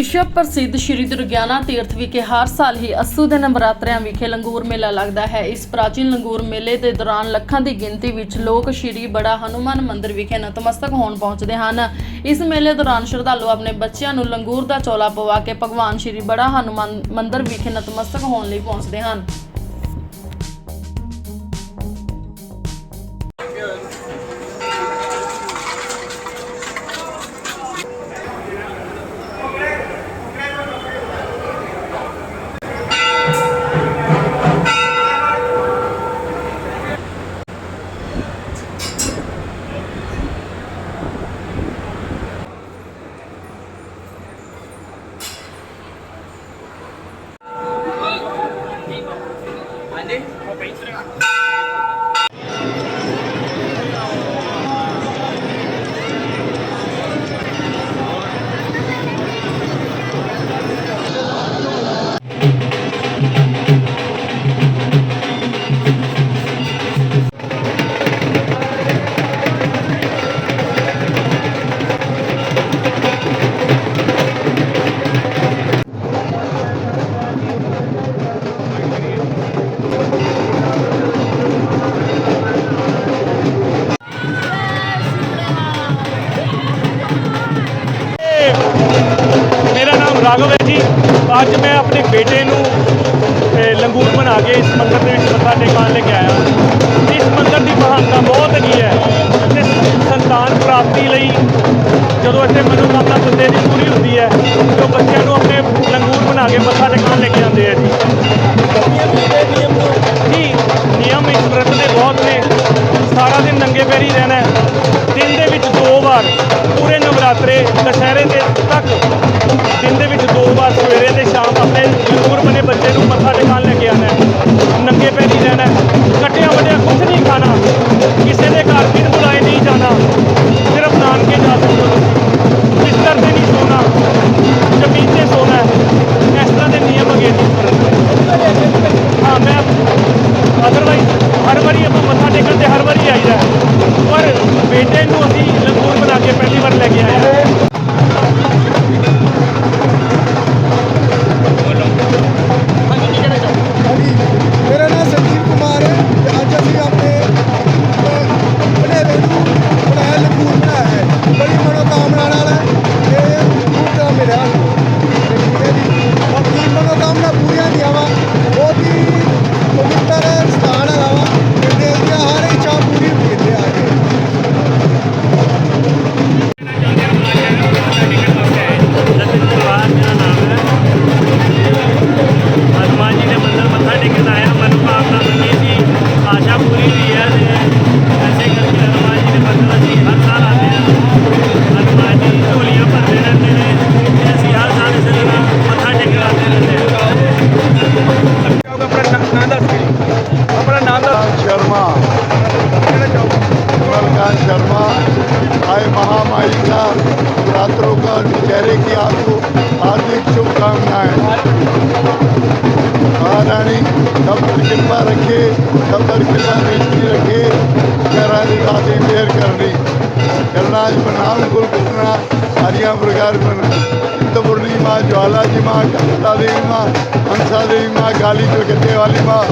ਵਿਸ਼ਵ ਪ੍ਰਸਿੱਧ ਸ਼੍ਰੀ ਦੁਰਗਿਆਨਾ ਤੀਰਥ ਵਿਖੇ ਹਰ ਸਾਲ ਹੀ ਅੱਸੂ ਦੇ ਨਵਰਾਤਰਿਆਂ ਵਿਖੇ ਲੰਗੂਰ ਮੇਲਾ ਲੱਗਦਾ ਹੈ। ਇਸ ਪ੍ਰਾਚੀਨ ਲੰਗੂਰ ਮੇਲੇ ਦੇ ਦੌਰਾਨ ਲੱਖਾਂ ਦੀ ਗਿਣਤੀ ਵਿੱਚ ਲੋਕ ਸ਼੍ਰੀ ਬੜਾ ਹਨੂਮਾਨ ਮੰਦਿਰ ਵਿਖੇ ਨਤਮਸਤਕ ਹੋਣ ਪਹੁੰਚਦੇ ਹਨ। ਇਸ ਮੇਲੇ ਦੌਰਾਨ ਸ਼ਰਧਾਲੂ ਆਪਣੇ ਬੱਚਿਆਂ ਨੂੰ ਲੰਗੂਰ ਦਾ ਚੋਲਾ ਪਵਾ ਕੇ ਭਗਵਾਨ ਸ਼੍ਰੀ ਬੜਾ ਹਨੂਮਾਨ ਮੰਦਿਰ ਵਿਖੇ ਨਤਮਸਤਕ ਹੋਣ ਲਈ ਪਹੁੰਚਦੇ ਹਨ। ਅੱਜ ਮੈਂ ਆਪਣੇ ਬੇਟੇ ਨੂੰ ਲੰਗੂਰ ਬਣਾ ਕੇ ਇਸ ਮੰਦਰ ਦੇ ਵਿੱਚ ਮੱਥਾ ਟੇਕਣ ਲੈ ਕੇ ਆਇਆ। ਇਸ ਮੰਦਰ ਦੀ ਮਹਾਨਤਾ ਬਹੁਤ ਹੈਗੀ ਹੈ। ਤੇ ਸੰਤਾਨ ਪ੍ਰਾਪਤੀ ਲਈ ਜਦੋਂ ਇੱਥੇ ਮਨੋਕਾਮਨਾ ਬੰਦੇ ਦੀ ਪੂਰੀ ਹੁੰਦੀ ਹੈ, ਤਾਂ ਬੱਚਿਆਂ ਨੂੰ ਆਪਣੇ ਲੰਗੂਰ ਬਣਾ ਕੇ ਮੱਥਾ ਟੇਕਣ ਲੈ ਕੇ ਆਉਂਦੇ ਆ ਜੀ। ਜੀ, ਨਿਯਮ ਇਸ ਵਰਤ ਦੇ ਬਹੁਤ ਨੇ। ਸਾਰਾ ਦਿਨ ਨੰਗੇ ਪੈਰੀ ਰਹਿਣਾ ਦਿਨ ਦੇ ਵਿੱਚ ਦੋ ਵਾਰ ਪੂਰੇ ਨਵਰਾਤਰੇ, ਦੁਸਹਿਰੇ ਦੇ ਤੱਕ ਦਿਨ ਦੇ ਵਿੱਚ ਦੋ ਵਾਰ ਸਵੇਰੇ ਆਪਣੇ ਲੰਗੂਰ ਬਣੇ ਬੱਚੇ ਨੂੰ ਮੱਥਾ हार्दिक शुभकामनाएँ महारानी सब पर कृपा रखे सब पर कृपा दृष्टि रखे करानी राधे मेहर करनी करनाज प्रणाम कुल कृष्णा हरिया प्रकार पर चित्त ज्वाला जी माँ कमता देवी माँ, हंसा देवी माँ काली कलकत्ते वाली माँ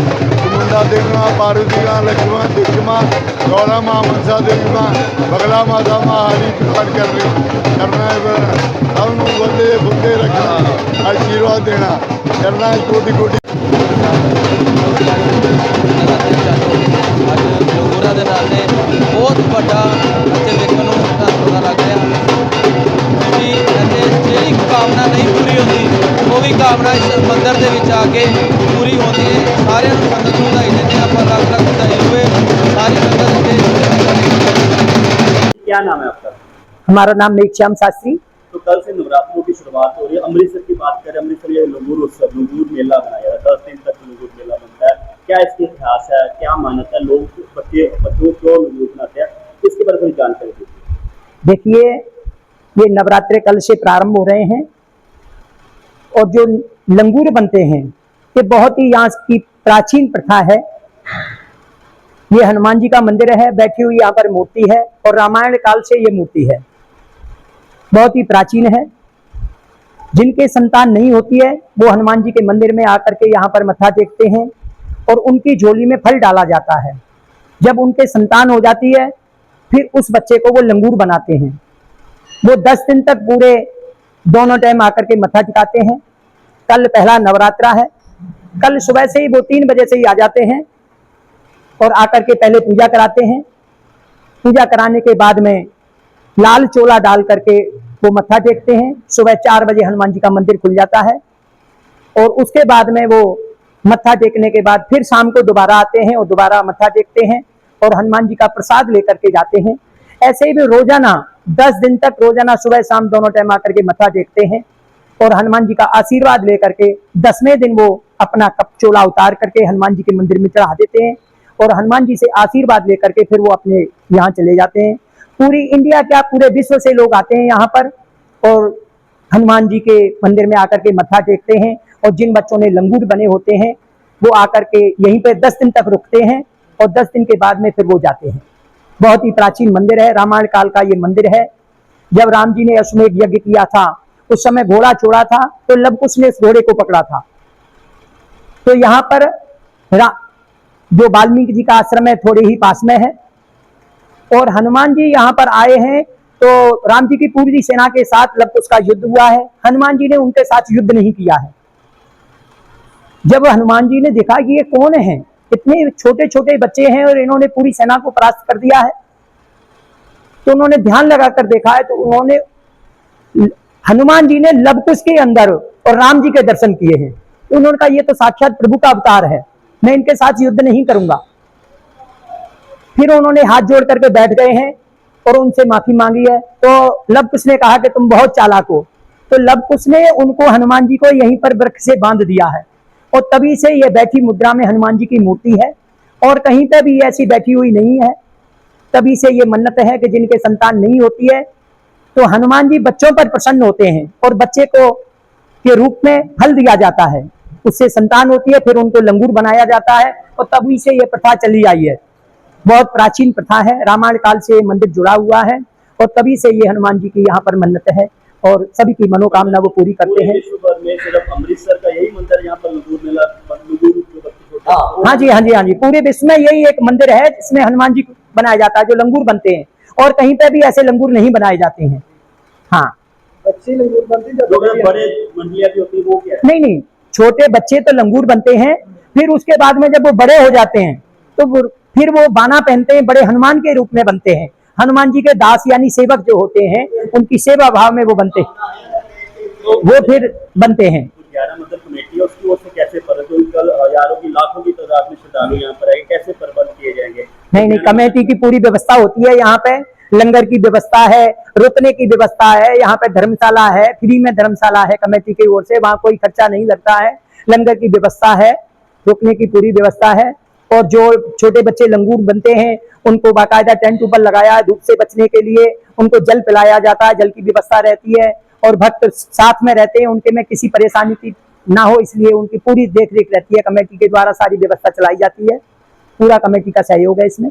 मुंडा देवी माँ, पार्वती माँ, लक्ष्मी माँ, दुर्ग माँ, गौरा माँ, मनसा देवी माँ, बगला माता माँ, हरी प्रदान कर रही। करना है सब बोलते बोलते रखना। आशीर्वाद देना। करना कोटि कोटि आगे पूरी होती है। सारे संगठनों का इतने पर अलग अलग बताए हुए सारे संगठन क्या नाम है आपका? हमारा नाम मेघश्याम शास्त्री। तो कल से नवरात्रों की शुरुआत हो रही है। अमृतसर की बात करें अमृतसर ये लंगूर उत्सव लंगूर मेला बनाया जाता है। दस दिन तक लंगूर मेला बनता है। क्या इसके इतिहास है? क्या मान्यता है? लोग बच्चे बच्चों लंगूर बनाते हैं। इसके बारे में जानकारी दीजिए। देखिए ये नवरात्रे कल से प्रारंभ हो रहे हैं और जो लंगूर बनते हैं ये बहुत ही यहाँ की प्राचीन प्रथा है। ये हनुमान जी का मंदिर है, बैठी हुई यहाँ पर मूर्ति है और रामायण काल से ये मूर्ति है। बहुत ही प्राचीन है। जिनके संतान नहीं होती है, वो हनुमान जी के मंदिर में आकर के यहाँ पर मत्था टेकते हैं और उनकी झोली में फल डाला जाता है। जब उनके संतान हो जाती है, फिर उस बच्चे को वो लंगूर बनाते हैं। वो दस दिन तक पूरे दोनों टाइम आकर के मत्था टिकाते हैं। कल पहला नवरात्रा है कल सुबह से ही वो तीन बजे से ही आ जाते हैं और आकर के पहले पूजा कराते हैं। पूजा कराने के बाद में लाल चोला डाल करके वो मत्था टेकते हैं। सुबह चार बजे हनुमान जी का मंदिर खुल जाता है और उसके बाद में वो मत्था टेकने के बाद फिर शाम को दोबारा आते हैं और दोबारा मत्था टेकते हैं और हनुमान जी का प्रसाद लेकर के जाते हैं। ऐसे ही भी रोज़ाना, दस दिन तक रोज़ाना सुबह शाम दोनों टाइम आकर के मत्था टेकते हैं। और हनुमान जी का आशीर्वाद लेकर के दसवें दिन वो अपना कप चोला उतार करके हनुमान जी के मंदिर में चढ़ा देते हैं और हनुमान जी से आशीर्वाद लेकर के फिर वो अपने यहाँ चले जाते हैं। पूरी इंडिया क्या पूरे विश्व से लोग आते हैं यहाँ पर और हनुमान जी के मंदिर में आकर के मत्था टेकते हैं और जिन बच्चों ने लंगूर बने होते हैं, वो आकर के यहीं पर दस दिन तक रुकते हैं और दस दिन के बाद में फिर वो जाते हैं। बहुत ही प्राचीन मंदिर है, रामायण काल का ये मंदिर है। जब राम जी ने अश्वमेध यज्ञ किया था उस समय घोड़ा छोड़ा था तो लवकुश ने उस घोड़े को पकड़ा था। तो यहाँ पर जो वाल्मीकि जी का आश्रम है, थोड़े ही पास में है। और हनुमान जी यहाँ पर आए हैं तो राम जी की पूरी सेना के साथ लवकुश का युद्ध हुआ है। हनुमान जी ने उनके साथ युद्ध नहीं किया है। जब हनुमान जी ने देखा कि ये कौन है, इतने छोटे छोटे बच्चे हैं और इन्होंने पूरी सेना को परास्त कर दिया है तो उन्होंने ध्यान लगाकर देखा है तो उन्होंने हनुमान जी ने लवकुश के अंदर और राम जी के दर्शन किए हैं। उन्होंने कहा, ये तो साक्षात प्रभु का अवतार है। मैं इनके साथ युद्ध नहीं करूँगा। फिर उन्होंने हाथ जोड़ करके बैठ गए हैं और उनसे माफ़ी मांगी है। तो लवकुश ने कहा कि तुम बहुत चालाक हो। तो लवकुश ने उनको हनुमान जी को यहीं पर वृक्ष से बाँध दिया है। और तभी से यह बैठी मुद्रा में हनुमान जी की मूर्ति है। और कहीं पर भी ऐसी बैठी हुई नहीं है। तभी से ये मन्नत है कि जिनके संतान नहीं होती है तो हनुमान जी बच्चों पर प्रसन्न होते हैं और बच्चे को के रूप में फल दिया जाता है। उससे संतान होती है फिर उनको लंगूर बनाया जाता है और तभी से ये प्रथा चली आई है। बहुत प्राचीन प्रथा है रामायण काल से मंदिर जुड़ा हुआ है और तभी से ये हनुमान जी की यहाँ पर मन्नत है और सभी की मनोकामना वो पूरी करते हैं। अमृतसर का यही मंदिर यहाँ पर लंगूर मेला लंगूर जो बच्चे होते हैं, हाँ जी हाँ जी हाँ जी। पूरे विश्व में यही एक मंदिर है जिसमें हनुमान जी बनाया जाता है जो लंगूर बनते हैं और कहीं पे भी ऐसे लंगूर नहीं बनाए जाते हैं। हाँ। बच्चे लंगूर बनती जब जो बड़े मंडलियाँ भी होती है वो क्या है? नहीं नहीं छोटे बच्चे तो लंगूर बनते हैं फिर उसके बाद में जब वो बड़े हो जाते हैं तो फिर वो बाना पहनते हैं बड़े हनुमान के रूप में बनते हैं। हनुमान जी के दास यानी सेवक जो होते हैं उनकी सेवा भाव में वो बनते हैं। वो फिर बनते हैं। ग्यारह मंदिर कमेटी उसकी ओर से कैसे पर जो कल हज़ारों की लाखों की श्रद्धालु यहाँ पर आए कैसे प्रबंध किए जाएँगे? नहीं नहीं कमेटी की पूरी व्यवस्था होती है यहाँ पे। लंगर की व्यवस्था है, रुकने की व्यवस्था है, यहाँ पे धर्मशाला है, फ्री में धर्मशाला है, कमेटी की ओर से वहाँ कोई खर्चा नहीं लगता है। लंगर की व्यवस्था है, रुकने की पूरी व्यवस्था है। और जो छोटे बच्चे लंगूर बनते हैं, उनको बाकायदा टेंट ऊपर लगाया, धूप से बचने के लिए उनको जल पिलाया जाता है, जल की व्यवस्था रहती है। और भक्त साथ में रहते हैं, उनके में किसी परेशानी की ना हो, इसलिए उनकी पूरी देख रेख रहती है, कमेटी के द्वारा सारी व्यवस्था चलाई जाती है। पूरा कमेटी का सहयोग है इसमें।